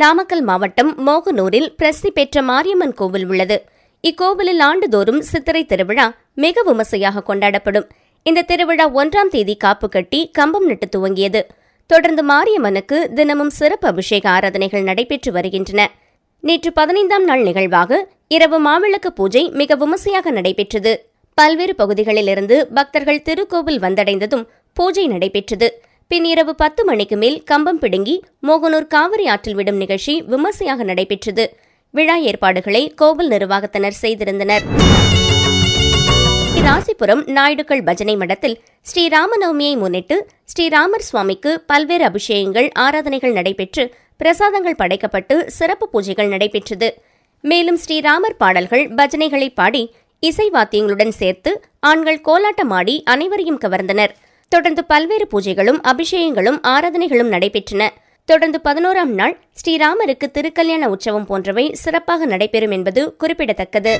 நாமக்கல் மாவட்டம் மோகனூரில் பிரசித்தி பெற்ற மாரியம்மன் கோவில் உள்ளது. இக்கோவிலில் ஆண்டுதோறும் சித்திரை திருவிழா மிக விமர்சையாக கொண்டாடப்படும். இந்த திருவிழா ஒன்றாம் தேதி காப்பு கட்டி கம்பம் நட்டு துவங்கியது. தொடர்ந்து மாரியம்மனுக்கு தினமும் சிறப்பு அபிஷேக ஆராதனைகள் நடைபெற்று வருகின்றன. நேற்று பதினைந்தாம் நாள் நிகழ்வாக இரவு மாவிளக்கு பூஜை மிக விமர்சையாக நடைபெற்றது. பல்வேறு பகுதிகளிலிருந்து பக்தர்கள் திருக்கோவில் வந்தடைந்ததும் பூஜை நடைபெற்றது. பின் இரவு பத்து மணிக்கு மேல் கம்பம் பிடுங்கி மோகனூர் காவிரி ஆற்றில் விடும் நிகழ்ச்சி விமர்சையாக நடைபெற்றது. விழா ஏற்பாடுகளை கோவில் நிர்வாகத்தினர் செய்திருந்தனர். ராசிபுரம் நாயுடுக்கள் பஜனை மடத்தில் ஸ்ரீராமநவமியை முன்னிட்டு ஸ்ரீராமர் சுவாமிக்கு பல்வேறு அபிஷேகங்கள் ஆராதனைகள் நடைபெற்று பிரசாதங்கள் படைக்கப்பட்டு சிறப்பு பூஜைகள் நடைபெற்றது. மேலும் ஸ்ரீராமர் பாடல்கள் பஜனைகளை பாடி இசை வாத்தியங்களுடன் சேர்த்து ஆண்கள் கோலாட்டமாடி அனைவரையும் கவர்ந்தனர். தொடர்ந்து பல்வேறு பூஜைகளும் அபிஷேகங்களும் ஆராதனைகளும் நடைபெற்றன. தொடர்ந்து பதினோராம் நாள் ஸ்ரீராமருக்கு திருக்கல்யாண உற்சவம் போன்றவை சிறப்பாக நடைபெறும் என்பது குறிப்பிடத்தக்கது.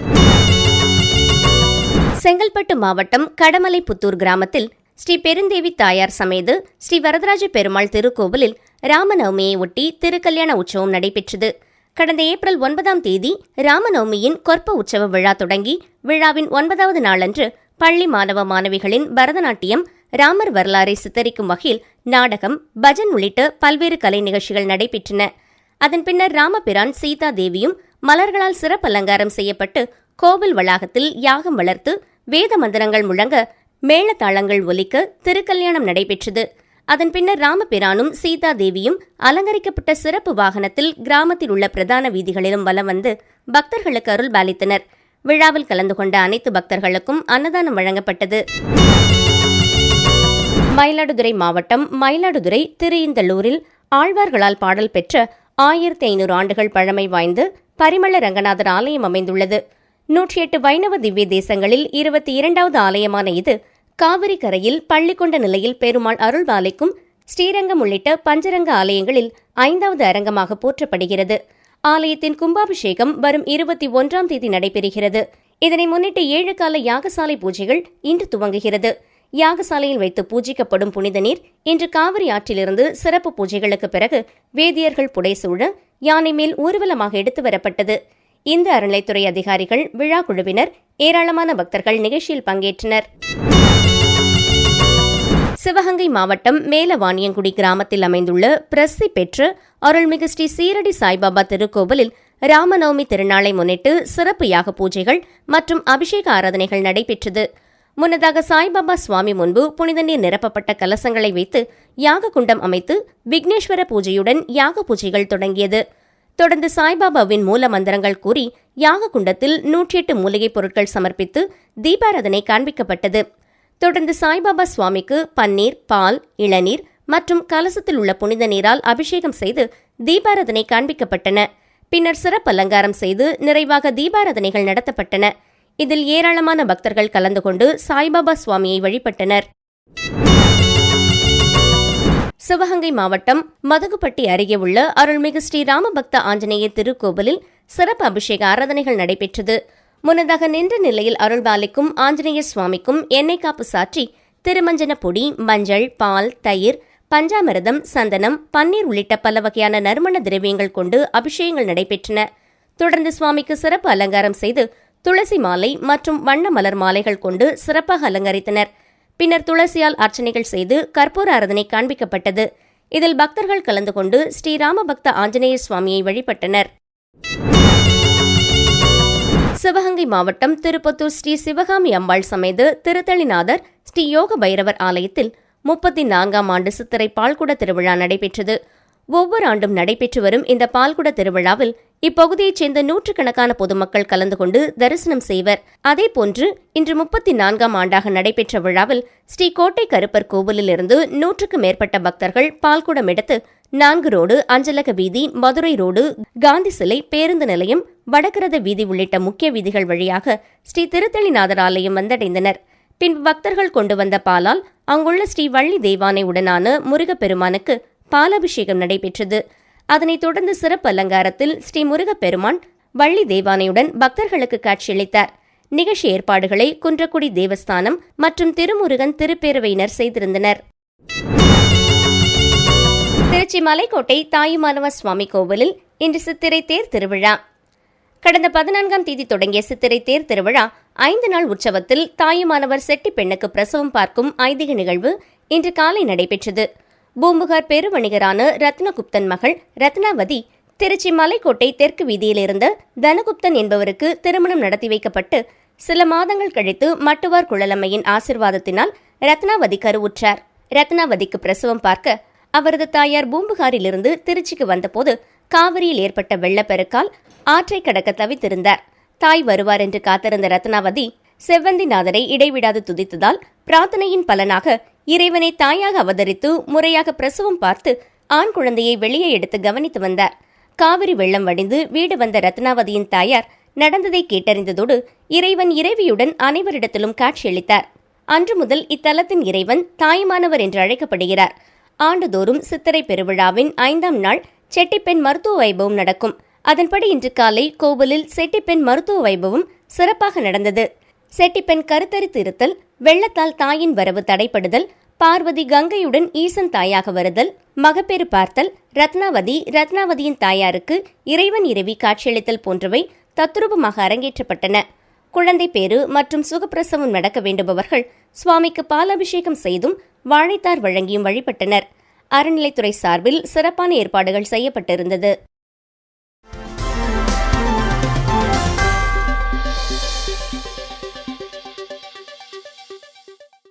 செங்கல்பட்டு மாவட்டம் கடமலை புத்தூர் கிராமத்தில் ஸ்ரீ பெருந்தேவி தாயார் சமேது ஸ்ரீ வரதராஜ பெருமாள் திருக்கோவிலில் ராமநவமியை ஒட்டி திருக்கல்யாண உற்சவம் நடைபெற்றது. கடந்த ஏப்ரல் ஒன்பதாம் தேதி ராமநவமியின் கொற்ப உற்சவ விழா தொடங்கி விழாவின் ஒன்பதாவது நாளன்று பள்ளி மாணவ மாணவிகளின் பரதநாட்டியம் ராமர் வரலாறை சித்தரிக்கும் வகையில் நாடகம் பஜன் உள்ளிட்ட பல்வேறு கலை நிகழ்ச்சிகள் நடைபெற்றன. அதன் பின்னர் ராமபிரான் சீதா தேவியும் மலர்களால் சிறப்பு அலங்காரம் செய்யப்பட்டு கோவில் வளாகத்தில் யாகம் வளர்த்து வேத மந்திரங்கள் முழங்க மேளதாளங்கள் ஒலிக்க திருக்கல்யாணம் நடைபெற்றது. அதன் பின்னர் ராமபிரானும் சீதா தேவியும் அலங்கரிக்கப்பட்ட சிறப்பு வாகனத்தில் கிராமத்தில் உள்ள பிரதான வீதிகளிலும் வலம் வந்து பக்தர்களுக்கு அருள் பாலித்தனர் விழாவில் கலந்து கொண்ட அனைத்து பக்தர்களுக்கும் அன்னதானம் வழங்கப்பட்டது. மயிலாடுதுறை மாவட்டம் மயிலாடுதுறை திருஇந்தலூரில் ஆழ்வார்களால் பாடல் பெற்ற ஆயிரத்தி ஐநூறு ஆண்டுகள் பழமை வாய்ந்து பரிமள ரங்கநாதர் ஆலயம் அமைந்துள்ளது. நூற்றி எட்டு வைணவ திவ்ய தேசங்களில் இருபத்தி இரண்டாவது ஆலயமான இது காவிரி கரையில் பள்ளி கொண்ட நிலையில் பெருமாள் அருள்வாலைக்கும் ஸ்ரீரங்கம் உள்ளிட்ட பஞ்சரங்க ஆலயங்களில் ஐந்தாவது அரங்கமாக போற்றப்படுகிறது. ஆலயத்தின் கும்பாபிஷேகம் வரும் இருபத்தி ஒன்றாம் தேதி நடைபெறுகிறது. இதனை முன்னிட்டு ஏழு கால யாகசாலை பூஜைகள் இன்று துவங்குகிறது. யாகசாலையில் வைத்து பூஜிக்கப்படும் புனித நீர் இன்று காவிரி ஆற்றிலிருந்து சிறப்பு பூஜைகளுக்கு பிறகு வேதியர்கள் புடைசூழ யானை மேல் ஊர்வலமாக எடுத்து வரப்பட்டது. இந்த அறநிலைத்துறை அதிகாரிகள் விழா குழுவினர் ஏராளமான பக்தர்கள் நிகழ்ச்சியில் பங்கேற்றனர். சிவகங்கை மாவட்டம் மேலவாணியங்குடி கிராமத்தில் அமைந்துள்ள பிரசித்தி பெற்ற அருள்மிகு ஸ்ரீ சீரடி சாய்பாபா திருக்கோவிலில் ராமநவமி திருநாளை முன்னிட்டு சிறப்பு யாக பூஜைகள் மற்றும் அபிஷேக ஆராதனைகள் நடைபெற்றது. முன்னதாக சாய்பாபா சுவாமி முன்பு புனித நீர் நிரப்பப்பட்ட கலசங்களை வைத்து யாக குண்டம் அமைத்து விக்னேஸ்வர பூஜையுடன் யாக பூஜைகள் தொடங்கியது. தொடர்ந்து சாய்பாபாவின் மூல மந்திரங்கள் கூறி யாக குண்டத்தில் நூற்றி எட்டு மூலிகைப் பொருட்கள் சமர்ப்பித்து தீபாராதனை காண்பிக்கப்பட்டது. தொடர்ந்து சாய்பாபா சுவாமிக்கு பன்னீர் பால் இளநீர் மற்றும் கலசத்தில் உள்ள புனித நீரால் அபிஷேகம் செய்து தீபாராதனை காண்பிக்கப்பட்டன. பின்னர் சிறப்பு அலங்காரம் செய்து நிறைவாக தீபாராதனைகள் நடத்தப்பட்டன. இதில் ஏராளமான பக்தர்கள் கலந்து கொண்டு சாய்பாபா சுவாமியை வழிபட்டனர். சிவகங்கை மாவட்டம் மதகுப்பட்டி அருகே உள்ள அருள்மிகு ஸ்ரீ ராமபக்த ஆஞ்சநேயர் திருக்கோவிலில் சிறப்பு அபிஷேக ஆராதனைகள் நடைபெற்றது. முன்னதாக நின்ற நிலையில் அருள்பாலிக்கும் ஆஞ்சநேயர் சுவாமிக்கும் எண்ணெய் காப்பு சாற்றி திருமஞ்சன பொடி மஞ்சள் பால் தயிர் பஞ்சாமிரதம் சந்தனம் பன்னீர் உள்ளிட்ட பல வகையான நறுமண திரவியங்கள் கொண்டு அபிஷேகங்கள் நடைபெற்றன. தொடர்ந்து சுவாமிக்கு சிறப்பு அலங்காரம் செய்து துளசி மாலை மற்றும் வண்ண மலர் மாலைகள் கொண்டு சிறப்பாக அலங்கரித்தனர். பின்னர் துளசியால் அர்ச்சனைகள் செய்து கற்பூர ஆராதனை காண்பிக்கப்பட்டது. இதில் பக்தர்கள் கலந்து கொண்டு ஸ்ரீராம பக்த ஆஞ்சநேயர் சுவாமியை வழிபட்டனர். சிவகங்கை மாவட்டம் திருப்பத்தூர் ஸ்ரீ சிவகாமி அம்பாள் சமேத திருத்தளிநாதர் ஸ்ரீ யோக பைரவர் ஆலயத்தில் முப்பத்தி நான்காம் ஆண்டு சித்திரை பால்குட திருவிழா நடைபெற்றது. ஒவ்வொரு ஆண்டும் நடைபெற்று வரும் இந்த பால்குட திருவிழாவில் இப்பகுதியைச் சேர்ந்த நூற்றுக்கணக்கான பொதுமக்கள் கலந்து கொண்டு தரிசனம் செய்வர். அதேபோன்று இன்று முப்பத்தி நான்காம் ஆண்டாக நடைபெற்ற விழாவில் ஸ்ரீ கோட்டை கருப்பர் கோவிலிலிருந்து நூற்றுக்கு மேற்பட்ட பக்தர்கள் பால்குடம் எடுத்து நான்கு ரோடு அஞ்சலக வீதி மதுரை ரோடு காந்தி சிலை பேருந்து நிலையம் வடகரத வீதி உள்ளிட்ட முக்கிய வீதிகள் வழியாக ஸ்ரீ திருத்தளிநாதர் ஆலயம் வந்தடைந்தனர். பின் பக்தர்கள் கொண்டு வந்த பாலால் அங்குள்ள ஸ்ரீ வள்ளி தெய்வானை உடனான முருகப்பெருமானுக்கு பாலாபிஷேகம் நடைபெற்றது. அதனைத் தொடர்ந்து சிறப்பு அலங்காரத்தில் ஸ்ரீ முருகப்பெருமான் வள்ளி தேவானையுடன் பக்தர்களுக்கு காட்சியளித்தார். நிகழ்ச்சி ஏற்பாடுகளை குன்றக்குடி தேவஸ்தானம் மற்றும் திருமுருகன் திருப்பேரவையினர் செய்திருந்தனர். திருச்சி மலைக்கோட்டை தாயுமானவ சுவாமி கோவிலில் இன்று சித்திரை தேர் திருவிழா. கடந்த பதினான்காம் தேதி தொடங்கிய சித்திரை தேர் திருவிழா ஐந்து நாள் உற்சவத்தில் தாயுமானவர் செட்டி பெண்ணுக்கு பிரசவம் பார்க்கும் ஐதீக நிகழ்வு இன்று காலை நடைபெற்றது. பூம்புகார் பெருவணிகரான ரத்னகுப்தன் மகள் ரத்னாவதி திருச்சி மலைக்கோட்டை தெற்கு வீதியில் இருந்த தனகுப்தன் என்பவருக்கு திருமணம் நடத்தி வைக்கப்பட்டு சில மாதங்கள் கழித்து மட்டுவார் குழலம்மையின் ஆசிர்வாதத்தினால் ரத்னாவதி கருவுற்றார். ரத்னாவதிக்கு பிரசவம் பார்க்க அவரது தாயார் பூம்புகாரிலிருந்து திருச்சிக்கு வந்தபோது காவிரியில் ஏற்பட்ட வெள்ளப்பெருக்கால் ஆற்றை கடக்க தவித்திருந்தார். தாய் வருவார் என்று காத்திருந்த ரத்னாவதி செவ்வந்திநாதரை இடைவிடாது துதித்ததால் பிரார்த்தனையின் பலனாக இறைவனை தாயாக அவதரித்து முறையாக பிரசவம் பார்த்து ஆண் குழந்தையை வெளியே எடுத்து கவனித்து வந்தார். காவிரி வெள்ளம் வடிந்து வீடு வந்த ரத்னாவதியின் தாயார் நடந்ததை கேட்டறிந்ததோடு இறைவன் இறைவியுடன் அனைவரிடத்திலும் காட்சியளித்தார். அன்று முதல் இத்தலத்தின் இறைவன் தாயுமானவர் என்று அழைக்கப்படுகிறார். ஆண்டுதோறும் சித்திரை பெருவிழாவின் ஐந்தாம் நாள் செட்டிப்பெண் மருத்துவ வைபவம் நடக்கும். அதன்படி இன்று காலை கோவிலில் செட்டிப்பெண் மருத்துவ வைபவம் சிறப்பாக நடந்தது. செட்டிப்பெண் கருத்தரித்து இருத்தல் வெள்ளத்தால் தாயின் வரவு தடைப்படுதல் பார்வதி கங்கையுடன் ஈசன் தாயாக வருதல் மகப்பேறு பார்த்தல் ரத்னாவதி ரத்னாவதியின் தாயாருக்கு இறைவன் இரவி காட்சியளித்தல் போன்றவை தத்ரூபமாக அரங்கேற்றப்பட்டன. குழந்தை பேறு மற்றும் சுகப்பிரசவம் நடக்க வேண்டுபவர்கள் சுவாமிக்கு பாலாபிஷேகம் செய்தும் வாழைத்தார் வழங்கியும் வழிபட்டனர். அறநிலைத்துறை சார்பில் சிறப்பான ஏற்பாடுகள் செய்யப்பட்டிருந்தது.